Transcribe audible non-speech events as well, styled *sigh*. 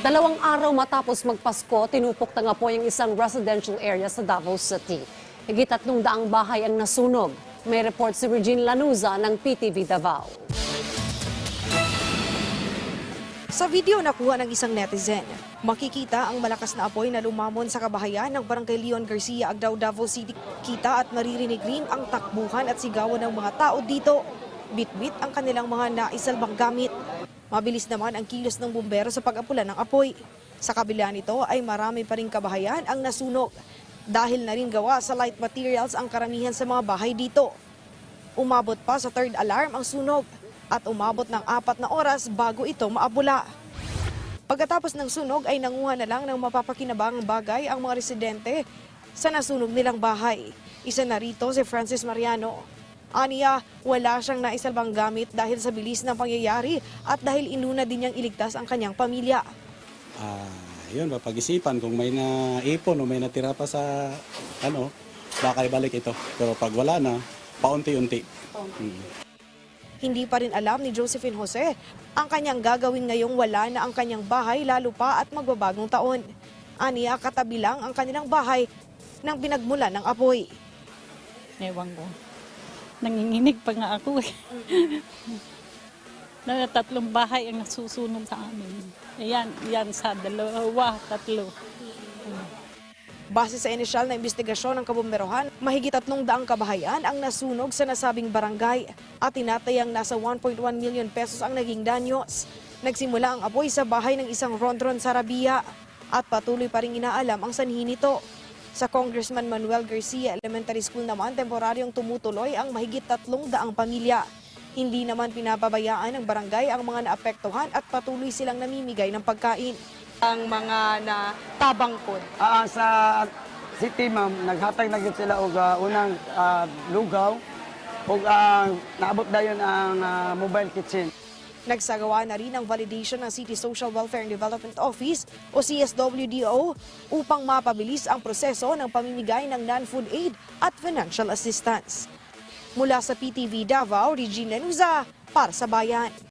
Dalawang araw matapos magpasko, tinupok ng apoy ang isang residential area sa Davao City. Higit tatlong daang bahay ang nasunog. May report si Regine Lanuza ng PTV Davao. Sa video nakuha ng isang netizen, makikita ang malakas na apoy na lumamon sa kabahayan ng Barangay Leon Garcia, Agdao, Davao City. Kita at naririnig rin ang takbuhan at sigawan ng mga tao dito. Bitbit ang kanilang mga naisalbang gamit. Mabilis naman ang kilos ng bumbero sa pag-apula ng apoy. Sa kabila nito ay marami pa rin kabahayan ang nasunog. Dahil na rin gawa sa light materials ang karamihan sa mga bahay dito. Umabot pa sa third alarm ang sunog at umabot ng apat na oras bago ito maabula. Pagkatapos ng sunog ay nanguha na lang ng mapapakinabangang bagay ang mga residente sa nasunog nilang bahay. Isa na rito si Francis Mariano. Aniya, wala siyang naisalbang gamit dahil sa bilis ng pangyayari at dahil inuna din niyang iligtas ang kanyang pamilya. Ah, yun, mapag-isipan kung may naipon o may natira pa sa ano, baka ibalik ito. Pero pag wala na, paunti-unti. Mm. Hindi pa rin alam ni Josephine Jose ang kanyang gagawin ngayong wala na ang kanyang bahay lalo pa at magbabagong taon. Aniya, katabi lang ang kanilang bahay nang pinagmula ng apoy. Ewan ko. Nanginginig pa nga ako eh. *laughs* na tatlong bahay ang nasusunog sa amin. Ayan, yan sa dalawa, tatlo. Base sa inisyal na investigasyon ng kabumberohan, mahigit tatlong daang kabahayan ang nasunog sa nasabing barangay at tinatayang nasa 1.1 million pesos ang naging danyos. Nagsimula ang apoy sa bahay ng isang rondron sa Rabia at patuloy pa rin inaalam ang sanhi nito. Sa Congressman Manuel Garcia Elementary School naman, temporaryong tumutuloy ang mahigit tatlong daang pamilya. Hindi naman pinapabayaan ng barangay ang mga naapektuhan at patuloy silang namimigay ng pagkain. ang mga na tabangkod. Ah, sa city ma'am, naghatag na gyud sila og ah, unang ah, lugaw ug ah, naabot dayon ang ah, mobile kitchen. Nagsagawa na rin ang validation ng City Social Welfare and Development Office o CSWDO upang mapabilis ang proseso ng pamimigay ng non-food aid at financial assistance. Mula sa PTV Davao, Regina Nuza, para sa Bayan.